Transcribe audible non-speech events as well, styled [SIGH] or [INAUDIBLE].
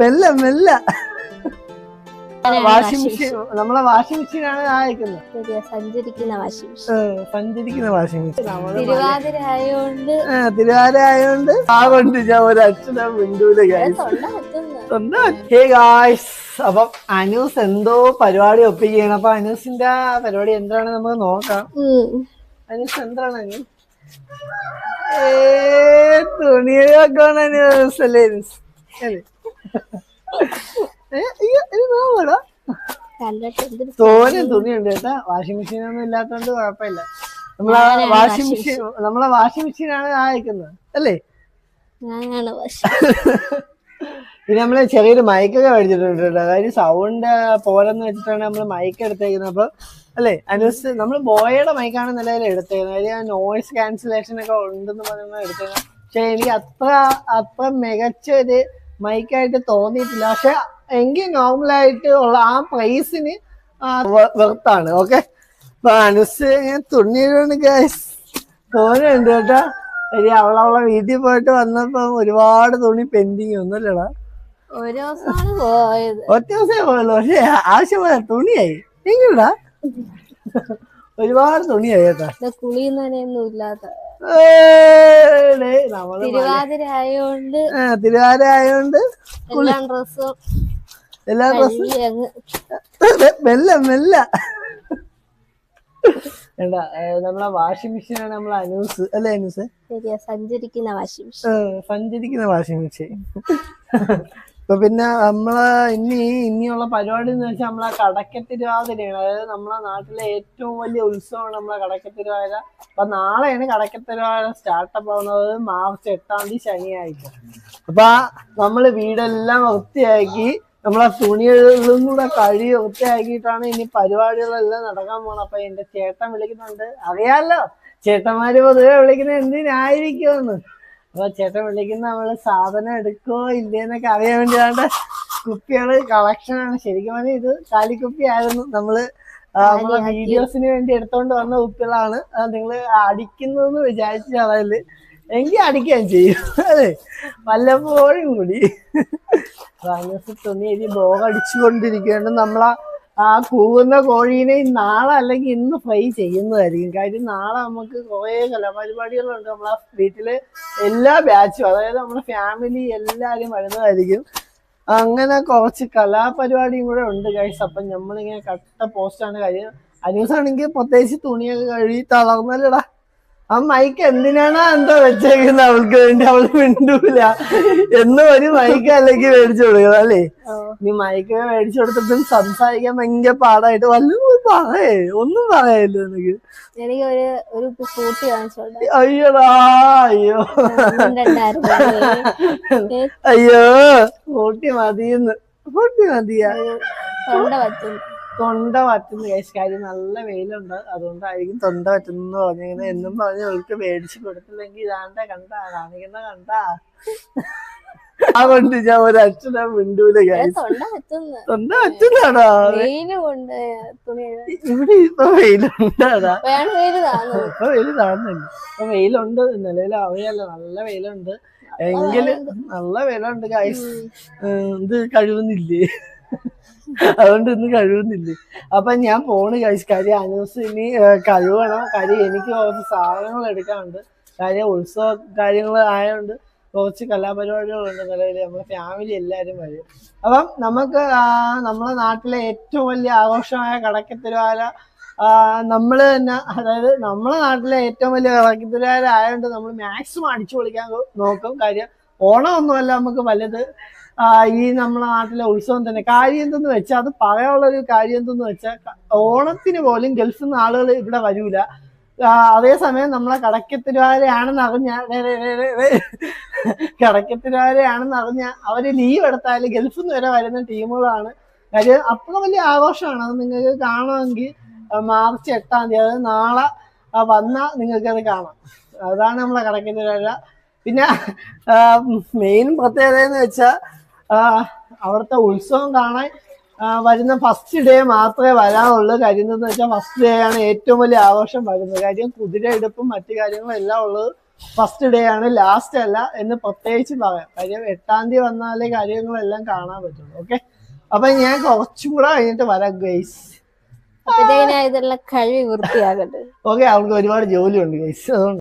മെല്ല മെല്ല. Washing machine. നമ്മളെ washing മെഷീനാണ് അയക്കുന്നത്. ശരിയാ സഞ്ചരിക്കുന്ന വാഷിംഗ് മെഷീൻ. സഞ്ചരിക്കുന്ന വാഷിംഗ് മെഷീൻ. തിരുവാതിര ആയോണ്ട് തിരുവാര ആയതുകൊണ്ട് ആ കൊണ്ട് ഞാൻ ഒരു അച്ഛനും മിണ്ടൂല ഹേ ഗായ്സ് അപ്പം അനൂസ് എന്തോ പരിപാടി ഒപ്പിക്കുകയാണ്. അപ്പൊ അനൂസിന്റെ പരിപാടി എന്താണ് നമുക്ക് നോക്കാം. അനൂസ് എന്താണ് അനൂസ്? ഏ തുണിയൊക്കെ അനൂസ്? അല്ലേ അനൂസ്? തോനെ തുണിയുണ്ട് കേട്ടാ. വാഷിംഗ് മെഷീൻ ഒന്നും ഇല്ലാത്തോണ്ട് കുഴപ്പമില്ല. നമ്മളെ വാഷിംഗ് മെഷീൻ നമ്മളെ വാഷിംഗ് മെഷീനാണ് ആയിക്കുന്നത് അല്ലേ? [LAUGHS] പിന്നെ നമ്മൾ ചെറിയൊരു മൈക്കൊക്കെ മേടിച്ചിട്ടുണ്ട് കേട്ടോ. അതായത് സൗണ്ട് പോലെന്ന് വെച്ചിട്ടാണ് നമ്മൾ മൈക്ക് എടുത്തേക്കുന്നത്. അപ്പൊ അല്ലേ അനുസ് നമ്മൾ ബോയയുടെ മൈക്കാണ് നിലവിൽ എടുത്തേക്കുന്നത്. അതായത് ആ നോയിസ് ക്യാൻസലേഷൻ ഒക്കെ ഉണ്ടെന്ന് പറയുന്നത് എടുത്തേക്കുന്നത്. പക്ഷെ എനിക്ക് അത്ര അത്ര മികച്ച ഒരു മൈക്കായിട്ട് തോന്നിയിട്ടില്ല. പക്ഷെ എങ്കിൽ നോർമലായിട്ട് ഉള്ള ആ പ്രൈസിന് വെർത്താണ് ഓക്കെ അപ്പൊ അനുസ് ഗൈസ് തോന്നുന്നുണ്ട് കേട്ടോ. ഇനി അവളവളെ വീട്ടിൽ പോയിട്ട് വന്നപ്പോ ഒരുപാട് തുണി പെൻഡിങ് ഒന്നുമില്ലടാ. ഒറ്റ ദിവസമേ പോയല്ലോ പക്ഷെ ആവശ്യമായ തുണിയായി. എങ്ങനെടാ ഒരുപാട് തുണിയായി കേട്ടാ. ഇത് ഇല്ലാത്ത തിരുവാതിര ആയോണ്ട് തിരുവാതിര ആയതുകൊണ്ട് എല്ലാ ഡ്രസ്സും എല്ലാ ഡ്രസ്സും. മെല്ല മെല്ല. വേണ്ട നമ്മളെ വാഷിംഗ് മെഷീനാണ് നമ്മളെ അനൂസ്. അല്ലേ അനൂസ്? ശരിയാ സഞ്ചരിക്കുന്ന വാഷിംഗ് മെഷീൻ. സഞ്ചരിക്കുന്ന വാഷിംഗ് മെഷീൻ. ഇപ്പൊ പിന്നെ നമ്മൾ ഇനി ഇനിയുള്ള പരിപാടി എന്ന് വെച്ചാൽ നമ്മളെ കടക്കത്തിരുവാതിരയാണ്. അതായത് നമ്മളെ നാട്ടിലെ ഏറ്റവും വലിയ ഉത്സവമാണ് നമ്മളെ കടക്കത്തിരുവാതിര. അപ്പൊ നാളെയാണ് കടക്കത്തിരുവാതിര സ്റ്റാർട്ടപ്പ് ആവുന്നത്. മാർച്ച് എട്ടാം തീയതി ശനിയാഴ്ച. അപ്പൊ നമ്മൾ വീടെല്ലാം വൃത്തിയാക്കി നമ്മളെ തുണികളും കൂടെ കഴുകി വൃത്തിയാക്കിയിട്ടാണ് ഇനി പരിപാടികളെല്ലാം നടക്കാൻ പോണത്. അപ്പൊ എന്റെ ചേട്ടൻ വിളിക്കുന്നുണ്ട്. അറിയാലോ? ചേട്ടന്മാര് പൊതുവെ വിളിക്കുന്നത് എന്തിനായിരിക്കുമെന്ന്? അപ്പൊ ചേട്ടൻ വിളിക്കുന്ന നമ്മൾ സാധനം എടുക്കോ ഇല്ലേന്നൊക്കെ അറിയാൻ വേണ്ടിയാണ്ട് കുപ്പികൾ കളക്ഷൻ ആണ്. ശരിക്കും പറഞ്ഞാൽ ഇത് കാലിക്കുപ്പി ആയിരുന്നു നമ്മൾ വീഡിയോസിന് വേണ്ടി എടുത്തോണ്ട് വന്ന കുപ്പികളാണ്. നിങ്ങൾ അടിക്കുന്നതെന്ന് വിചാരിച്ച കളയൽ എങ്കിൽ അടിക്കാൻ ചെയ്യും. അതെ വല്ലപ്പോഴും കൂടി. [LAUGHS] തുണി ഇനി ബോഗ് അടിച്ചുകൊണ്ടിരിക്കുകയാണ് നമ്മളാ ആ കൂവുന്ന കോഴീനെ നാളെ അല്ലെങ്കിൽ ഇന്ന് ഫ്രൈ ചെയ്യുന്നതായിരിക്കും. കാര്യം നാളെ നമുക്ക് കുറേ കലാപരിപാടികളുണ്ട് നമ്മളെ വീട്ടിൽ എല്ലാ ബാച്ചും അതായത് നമ്മുടെ ഫാമിലി എല്ലാവരും വരുന്നതായിരിക്കും. അങ്ങനെ കുറച്ച് കലാപരിപാടിയും കൂടെ ഉണ്ട് കഴിച്ച് അപ്പം നമ്മളിങ്ങനെ കട്ട പോസ്റ്റാണ് കാര്യം. അനൂസാണെങ്കിൽ പ്രത്യേകിച്ച് തുണിയൊക്കെ കഴുകി തളർന്നല്ലടാ. ആ മൈക്ക് എന്തിനാണ് എന്തോ വെച്ചേക്കുന്നത് അവൾക്ക് വേണ്ടി അവൾ മിണ്ടൂല. എന്നും ഒരു മൈക്ക് അല്ലെങ്കിൽ മേടിച്ചു കൊടുക്കണം അല്ലേ? നീ മൈക്ക് മേടിച്ചു കൊടുത്തിട്ടും സംസാരിക്കാൻ ഭയങ്കര പാടായിട്ട് വല്ലതും പറയേ ഒന്നും പറയല്ലോ എനിക്ക് എനിക്ക് ഒരു ഒരു അയ്യോടാ അയ്യോ. അയ്യോ കൂട്ടി മതിയെന്ന് കൂട്ടി മതിയാ. തൊണ്ട പറ്റുന്ന കേസ് കാര്യം നല്ല വെയിലുണ്ട്. അതുകൊണ്ടായിരിക്കും തൊണ്ട പറ്റുന്ന പറഞ്ഞിങ്ങനെ എന്നും പറഞ്ഞ് അവൾക്ക് മേടിച്ചു കൊടുത്തില്ലെങ്കിൽ ഇതാണ്ട കണ്ട കാണിക്കുന്ന കണ്ട. അതുകൊണ്ട് ഞാൻ ഒരു അച്ഛനെ മിണ്ടൂല തൊണ്ട പറ്റുന്നു തൊണ്ട പറ്റുന്നാടാ ഇവിടെ ഇപ്പൊ വെയിലുണ്ടാടാ. ഇപ്പൊ വെയിൽ കാണുന്നുണ്ട് ഇപ്പൊ വെയിലുണ്ട് നിലവിൽ അറിയാലോ നല്ല വെയിലുണ്ട്. എങ്കിലും നല്ല വെയിലുണ്ട്. ഗൈസ് ഇത് കഴിവുന്നില്ലേ? അതുകൊണ്ട് ഇന്ന് കഴിവുന്നില്ലേ? അപ്പൊ ഞാൻ പോണ് ഗൈസ് കാര്യം അനൂസ് ഇനി കഴിവണം. കാര്യം എനിക്ക് കുറച്ച് സാധനങ്ങൾ എടുക്കാനുണ്ട്. കാര്യം ഉത്സവ കാര്യങ്ങൾ ആയതുകൊണ്ട് കുറച്ച് കലാപരിപാടികളുണ്ട് നിലവിൽ നമ്മുടെ ഫാമിലി എല്ലാവരും വരും. അപ്പം നമുക്ക് നമ്മുടെ നാട്ടിലെ ഏറ്റവും വലിയ ആഘോഷമായ കടക്കത്തിരുവാല നമ്മൾ തന്നെ അതായത് നമ്മുടെ നാട്ടിലെ ഏറ്റവും വലിയ കടക്കത്തിരുവാല ആയതുകൊണ്ട് നമ്മൾ മാക്സിമം അടിച്ചു പൊളിക്കാൻ നോക്കും. കാര്യം ഓണം ഒന്നുമല്ല നമുക്ക് വലുത്. ഈ നമ്മളെ നാട്ടിലെ ഉത്സവം തന്നെ. കാര്യം എന്തെന്ന് വെച്ചാൽ അത് പറയാനുള്ള ഒരു കാര്യം എന്തെന്ന് വെച്ചാൽ ഓണത്തിന് പോലും ഗൾഫിൽ നിന്ന് ആളുകൾ ഇവിടെ വരൂല. അതേസമയം നമ്മളെ കടക്കത്തിരുവാരെയാണെന്ന് അറിഞ്ഞ കടക്കത്തിരുവാരെയാണെന്ന് അറിഞ്ഞ അവർ ലീവ് എടുത്താൽ ഗൾഫിൽ നിന്ന് വരെ വരുന്ന ടീമുകളാണ്. കാര്യം അത്ര വലിയ ആഘോഷമാണ്. അത് നിങ്ങൾക്ക് കാണുമെങ്കിൽ മാർച്ച് എട്ടാം തീയതി അതായത് നാളെ വന്നാൽ നിങ്ങൾക്കത് കാണാം. അതാണ് നമ്മളെ കടക്കത്തിരുവാര പിന്നെ മെയിൻ പ്രത്യേകത എന്ന് വെച്ചാൽ അവിടുത്തെ ഉത്സവം കാണാൻ വരുന്ന ഫസ്റ്റ് ഡേ മാത്രമേ വരാനുള്ളൂ കാര്യം എന്താണെന്ന് വെച്ചാൽ ഫസ്റ്റ് ഡേ ആണ് ഏറ്റവും വലിയ ആഘോഷം വരുന്നത്. കാര്യം കുതിര എടുപ്പും മറ്റു കാര്യങ്ങളും എല്ലാം ഉള്ളത് ഫസ്റ്റ് ഡേ ആണ് ലാസ്റ്റ് അല്ല എന്ന് പ്രത്യേകിച്ച് പറയാം. കാര്യം എട്ടാം തീയതി വന്നാലേ കാര്യങ്ങളെല്ലാം കാണാൻ പറ്റുള്ളൂ. ഓക്കെ അപ്പൊ ഞാൻ കുറച്ചും കൂടെ കഴിഞ്ഞിട്ട് വരാം ഗൈസ് ഇതെല്ലാം കഴിവ് ഓക്കെ അവൾക്ക് ഒരുപാട് ജോലിയുണ്ട് ഗൈസ് അതുകൊണ്ട്